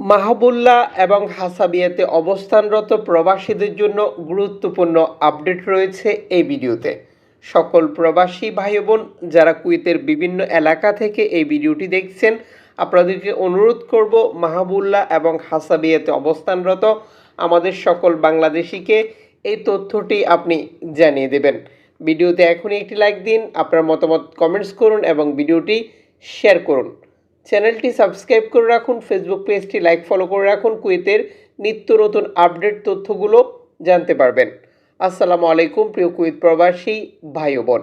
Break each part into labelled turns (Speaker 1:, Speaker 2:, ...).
Speaker 1: মাহবুল্লাহ এবং হাসাবিয়াতে অবস্থানরত প্রবাসীদের জন্য গুরুত্বপূর্ণ আপডেট রয়েছে এই ভিডিওতে। সকল প্রবাসী ভাই বোন যারা কুয়েতের বিভিন্ন এলাকা থেকে এই ভিডিওটি দেখছেন, আপনাদেরকে অনুরোধ করব মাহবুল্লাহ এবং হাসাবিয়াতে অবস্থানরত আমাদের সকল বাংলাদেশিকে এই তথ্যটি আপনি জানিয়ে দেবেন। ভিডিওতে এখনই একটি লাইক দিন, আপনার মতামত কমেন্টস করুন এবং ভিডিওটি শেয়ার করুন। চ্যানেলটি সাবস্ক্রাইব করে রাখুন ফেসবুক পেজটি লাইক ফলো করে রাখুন, কুয়েতের নিত্য নতুন আপডেট তথ্যগুলো জানতে পারবেন। আসসালামু আলাইকুম, প্রিয় কুয়েত প্রবাসী ভাই বোন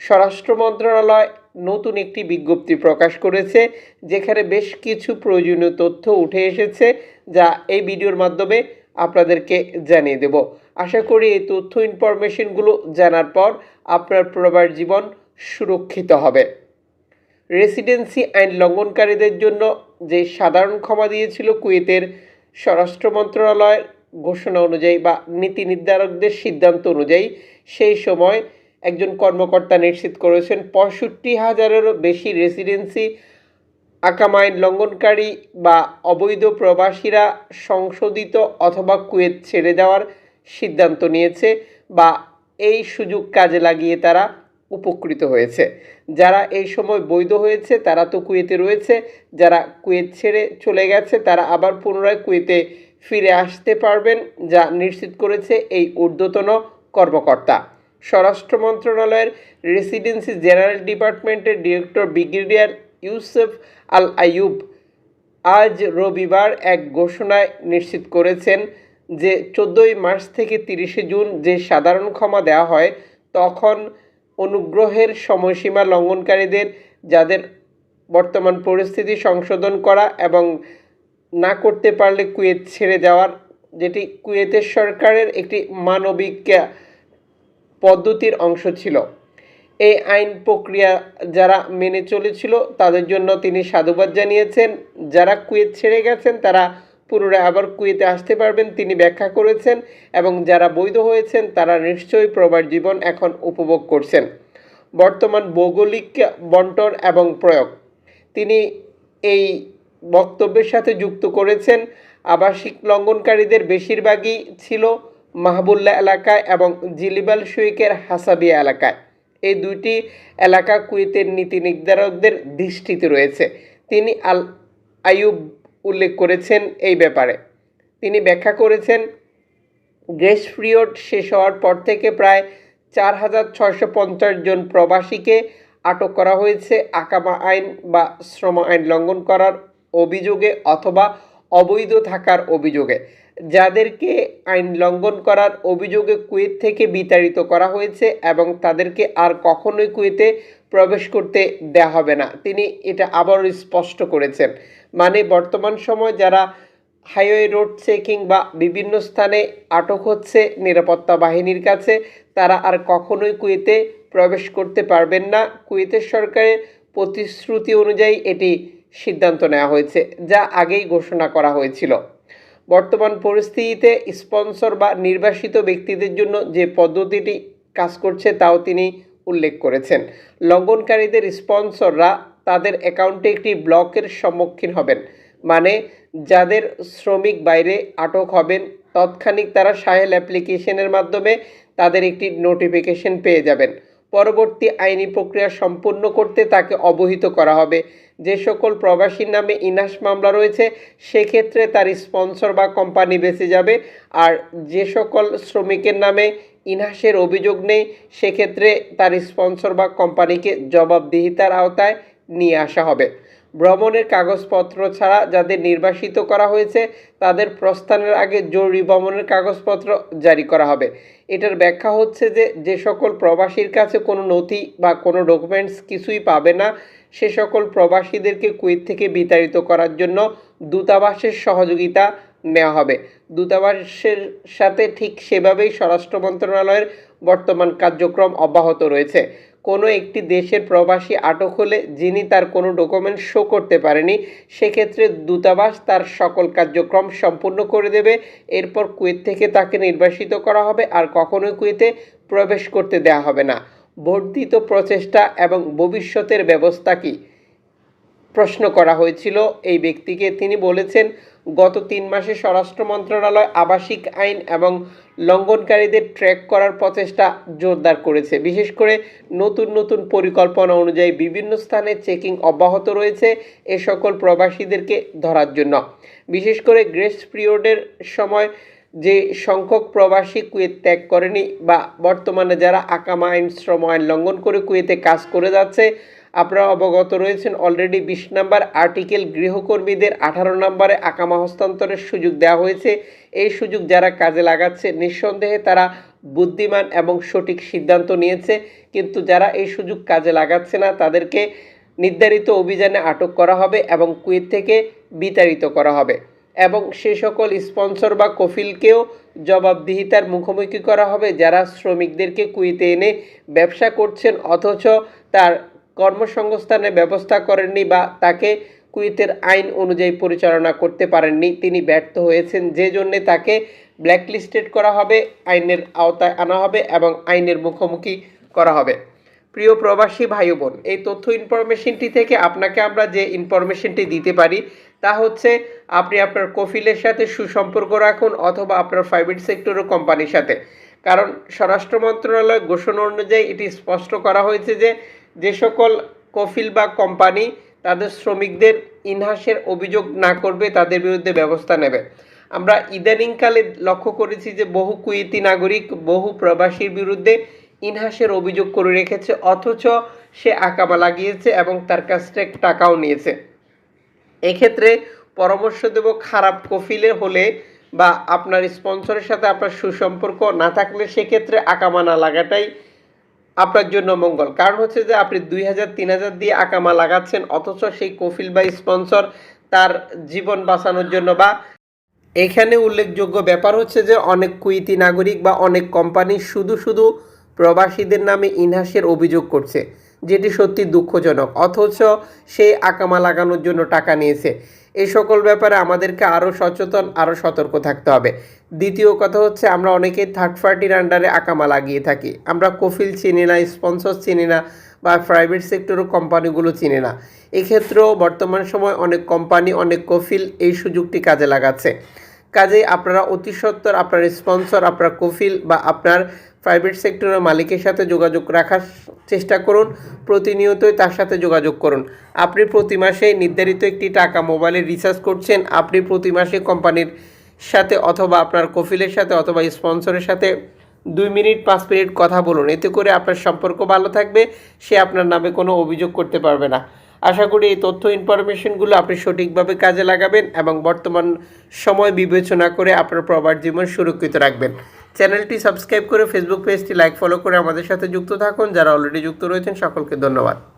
Speaker 1: স্বরাষ্ট্র মন্ত্রণালয় নতুন একটি বিজ্ঞপ্তি প্রকাশ করেছে, যেখানে বেশ কিছু প্রয়োজনীয় তথ্য উঠে এসেছে, যা এই ভিডিওর মাধ্যমে আপনাদেরকে জানিয়ে দেব। আশা করি এই তথ্য ইনফরমেশনগুলো জানার পর আপনার প্রবাস জীবন সুরক্ষিত হবে। রেসিডেন্সি আইন লঙ্ঘনকারীদের জন্য যে সাধারণ ক্ষমা দিয়েছিল কুয়েতের স্বরাষ্ট্র মন্ত্রণালয়ের ঘোষণা অনুযায়ী বা নীতি নির্ধারকদের সিদ্ধান্ত অনুযায়ী, সেই সময় একজন কর্মকর্তা নিশ্চিত করেছেন পঁয়ষট্টি হাজারেরও বেশি রেসিডেন্সি আকাম আইন লঙ্ঘনকারী বা অবৈধ প্রবাসীরা সংশোধিত অথবা কুয়েত ছেড়ে দেওয়ার সিদ্ধান্ত নিয়েছে বা এই সুযোগ কাজে লাগিয়ে তারা উপকৃত হয়েছে। যারা এই সময় বৈধ হয়েছে, তারা তো কুয়েতে রয়েছে। যারা কুয়েত ছেড়ে চলে গেছে, তারা আবার পুনরায় কুয়েতে ফিরে আসতে পারবেন, যা নিশ্চিত করেছে এই ঊর্ধ্বতন কর্মকর্তা। স্বরাষ্ট্র মন্ত্রণালয়ের রেসিডেন্সি জেনারেল ডিপার্টমেন্টের ডিরেক্টর ব্রিগেডিয়ার ইউসুফ আল আইয়ুব আজ রবিবার এক ঘোষণায় নিশ্চিত করেছেন যে, চোদ্দোই মার্চ থেকে তিরিশে জুন যে সাধারণ ক্ষমা দেওয়া হয়, তখন অনুগ্রহের সময়সীমা লঙ্ঘনকারীদের, যাদের বর্তমান পরিস্থিতি সংশোধন করা এবং না করতে পারলে কুয়েত ছেড়ে যাওয়ার যেটি কুয়েতের সরকারের একটি মানবিক পদ্ধতির অংশ ছিল। এই আইন প্রক্রিয়া যারা মেনে চলেছিল, তাদের জন্য তিনি সাধুবাদ জানিয়েছেন। যারা কুয়েত ছেড়ে গেছেন, তারা পুনরায় আবার কুয়েতে আসতে পারবেন, তিনি ব্যাখ্যা করেছেন এবং যারা বৈধ হয়েছেন তারা নিশ্চয়ই প্রবাস জীবন এখন উপভোগ করছেন। বর্তমান ভৌগোলিক বন্টন এবং প্রয়োগ। তিনি এই বক্তব্যের সাথে যুক্ত করেছেন, আবাসিক লঙ্ঘনকারীদের বেশিরভাগই ছিল মাহবুল্লা এলাকায় এবং জিলিবাল শুইকের হাসাবিয়া এলাকায়। এই দুইটি এলাকা কুয়েতের নীতি নির্ধারকদের দৃষ্টিতে রয়েছে। তিনি আল আয়ুব উল্লেখ করেছেন এই ব্যাপারে। তিনি ব্যাখ্যা করেছেন, গ্রেস পিরিয়ড শেষ হওয়ার পর থেকে প্রায় চার হাজার ছয়শো পঞ্চাশ জন প্রবাসীকে আটক করা হয়েছে। আকামা আইন বা শ্রম আইন লঙ্ঘন করার অভিযোগে অথবা অবৈধ থাকার অভিযোগে। যাদেরকে আইন লঙ্ঘন করার অভিযোগে কুয়েত থেকে বিতাড়িত করা হয়েছে এবং তাদেরকে আর কখনোই কুয়েতে প্রবেশ করতে দেওয়া হবে না। তিনি এটা আবারও স্পষ্ট করেছেন। মানে বর্তমান সময় যারা হাইওয়ে রোড চেকিং বা বিভিন্ন স্থানে আটক হচ্ছে নিরাপত্তা বাহিনীর কাছে, তারা আর কখনোই কুয়েতে প্রবেশ করতে পারবেন না। কুয়েতের সরকারের প্রতিশ্রুতি অনুযায়ী এটি সিদ্ধান্ত নেওয়া হয়েছে, যা আগেই ঘোষণা করা হয়েছিল। বর্তমান পরিস্থিতিতে স্পন্সর বা নির্বাসিত ব্যক্তিদের জন্য যে পদ্ধতিটি কাজ করছে, তাও তিনি উল্লেখ করেছেন। লঙ্ঘনকারীদের স্পন্সররা তাদের অ্যাকাউন্টে একটি ব্লকের সম্মুখীন হবেন মানে যাদের শ্রমিক বাইরে আটক হবেন। তৎক্ষণিক তারা সাহেল অ্যাপ্লিকেশনের মাধ্যমে তাদের একটি নোটিফিকেশন পেয়ে যাবেন। পরবর্তী আইনি প্রক্রিয়া সম্পূর্ণ করতে তাকে অবহিত করা হবে। যে সকল প্রবাসীর নামে ইনাস মামলা রয়েছে, সেক্ষেত্রে তার স্পন্সর বা কোম্পানি বেঁচে যাবে। আর যে সকল শ্রমিকের নামে ইনহাসের অভিযোগ নেই, সেক্ষেত্রে তার স্পন্সর বা কোম্পানিকে জবাবদিহিতার আওতায় নিয়ে আসা হবে। ভ্রমণের কাগজপত্র ছাড়া যাদের নির্বাসিত করা হয়েছে, তাদের প্রস্থানের আগে জরুরি ভ্রমণের কাগজপত্র জারি করা হবে। এটার ব্যাখ্যা হচ্ছে যে যে সকল প্রবাসীর কাছে কোনো নথি বা কোনো ডকুমেন্টস কিছুই পাবে না, সে সকল প্রবাসীদেরকে কুয়েত থেকে বিতাড়িত করার জন্য দূতাবাসের সহযোগিতা নেওয়া হবে। দূতাবাসের সাথে ঠিক সেভাবেই স্বরাষ্ট্র মন্ত্রণালয়ের বর্তমান কার্যক্রম অব্যাহত রয়েছে। কোনো একটি দেশের প্রবাসী আটক হলে যিনি তার কোনো ডকুমেন্ট শো করতে পারেনি, সেক্ষেত্রে দূতাবাস তার সকল কার্যক্রম সম্পূর্ণ করে দেবে। এরপর কুয়েত থেকে তাকে নির্বাসিত করা হবে আর কখনোই কুয়েতে প্রবেশ করতে দেওয়া হবে না। বর্ধিত প্রচেষ্টা এবং ভবিষ্যতের ব্যবস্থা কী? প্রশ্ন করা হয়েছিল। এই ব্যক্তিকে তিনি বলেছেন, গত তিন মাসে স্বরাষ্ট্র মন্ত্রণালয় আবাসিক আইন এবং লঙ্ঘনকারীদের ট্র্যাক করার প্রচেষ্টা জোরদার করেছে। বিশেষ করে নতুন নতুন পরিকল্পনা অনুযায়ী বিভিন্ন স্থানে চেকিং অব্যাহত রয়েছে এ সকল প্রবাসীদেরকে ধরার জন্য। বিশেষ করে গ্রেস পিরিয়ডের সময় যে সংখ্যক প্রবাসী কুয়েত ত্যাগ করেনি বা বর্তমানে যারা আকামা আইন শ্রম আইন লঙ্ঘন করে কুয়েতে কাজ করে যাচ্ছে আপনারা অবগত রয়েছেন অলরেডি বিশ নাম্বার আর্টিকেল গৃহকর্মীদের আঠারো নম্বরে আকামা হস্তান্তরের সুযোগ দেওয়া হয়েছে। এই সুযোগ যারা কাজে লাগাচ্ছে, নিঃসন্দেহে তারা বুদ্ধিমান এবং সঠিক সিদ্ধান্ত নিয়েছে। কিন্তু যারা এই সুযোগ কাজে লাগাচ্ছে না, তাদেরকে নির্ধারিত অভিযানে আটক করা হবে এবং কুয়েত থেকে বিতাড়িত করা হবে। এবং সে সকল স্পন্সর বা কফিলকেও জবাবদিহিতার মুখোমুখি করা হবে। যারা শ্রমিকদেরকে কুয়েতে এনে ব্যবসা করছেন, অথচ তার কর্মসংস্থানের ব্যবস্থা করেননি বা তাকে কুয়েতের আইন অনুযায়ী পরিচালনা করতে পারেননি, তিনি ব্যর্থ হয়েছেন। যে জন্যে তাকে ব্ল্যাকলিস্টেড করা হবে, আইনের আওতায় আনা হবে এবং আইনের মুখোমুখি করা হবে। প্রিয় প্রবাসী ভাই বোন এই তথ্য ইনফরমেশনটি থেকে আপনাকে আমরা যে ইনফরমেশনটি দিতে পারি, তা হচ্ছে আপনি আপনার কফিলের সাথে সুসম্পর্ক রাখুন অথবা আপনার প্রাইভেট সেক্টর কোম্পানির সাথে। কারণ স্বরাষ্ট্র মন্ত্রণালয় ঘোষণা অনুযায়ী এটি স্পষ্ট করা হয়েছে যে যে সকল কফিল বা কোম্পানি তাদের শ্রমিকদের ইনহাসের অভিযোগ না করবে, তাদের বিরুদ্ধে ব্যবস্থা নেবে। আমরা ইদানিংকালে লক্ষ্য করেছি যে বহু কুয়েতি নাগরিক, বহু প্রবাসীর বিরুদ্ধে ইনহাসের অভিযোগ করে রেখেছে, অথচ সে আকামা লাগিয়েছে এবং তার কাছ থেকে টাকাও নিয়েছে। এক্ষেত্রে পরামর্শ দেব খারাপ কফিলের হলে বা আপনার স্পন্সরের সাথে আপনার সুসম্পর্ক না থাকলে সেক্ষেত্রে আকামা না লাগাটাই আপনার জন্য মঙ্গল। কারণ হচ্ছে যে আপনি দুই হাজার, তিন হাজার দিয়ে আকামা লাগাচ্ছেন, অথচ সেই কফিল বা স্পন্সর তার জীবন বাঁচানোর জন্য বা এখানে উল্লেখযোগ্য ব্যাপার হচ্ছে যে অনেক কুইতি নাগরিক বা অনেক কোম্পানি শুধু শুধু প্রবাসীদের নামে ইনহাসের অভিযোগ করছে। যেটি সত্যি দুঃখজনক, অথচ সেই আকামা লাগানোর জন্য টাকা নিয়েছে। এই সকল ব্যাপারে আমাদেরকে আরও সচেতন, আরও সতর্ক থাকতে হবে। দ্বিতীয় কথা হচ্ছে, আমরা অনেকেই থার্ড পার্টির আন্ডারে আকামা লাগিয়ে থাকি। আমরা কফিল চিনি না স্পন্সর চিনি না, বা প্রাইভেট সেক্টরও কোম্পানিগুলো চিনি না। এক্ষেত্রেও বর্তমান সময় অনেক কোম্পানি অনেক কফিল এই সুযোগটি কাজে লাগাচ্ছে। কাজেই আপনারা অতি সত্বর, আপনার স্পন্সর আপনার কফিল বা আপনার প্রাইভেট সেক্টরের মালিকের সাথে যোগাযোগ রাখার চেষ্টা করুন, প্রতিনিয়তই তার সাথে যোগাযোগ করুন। আপনি প্রতি মাসে নির্ধারিত একটি টাকা মোবাইলে রিচার্জ করছেন, আপনি প্রতি মাসে কোম্পানির সাথে অথবা আপনার কফিলের সাথে অথবা স্পন্সরের সাথে দুই মিনিট, পাঁচ মিনিট কথা বলুন। এতে করে আপনার সম্পর্ক ভালো থাকবে, সে আপনার নামে কোনো অভিযোগ করতে পারবে না। আশা করি এই তথ্য ইনফরমেশনগুলো আপনি সঠিকভাবে কাজে লাগাবেন এবং বর্তমান সময় বিবেচনা করে আপনার প্রবার জীবন সুরক্ষিত রাখবেন। চ্যানেলটি সাবস্ক্রাইব করে ফেসবুক পেজটি লাইক ফলো করে আমাদের সাথে যুক্ত থাকুন। যারা অলরেডি যুক্ত রয়েছেন, সকলকে ধন্যবাদ।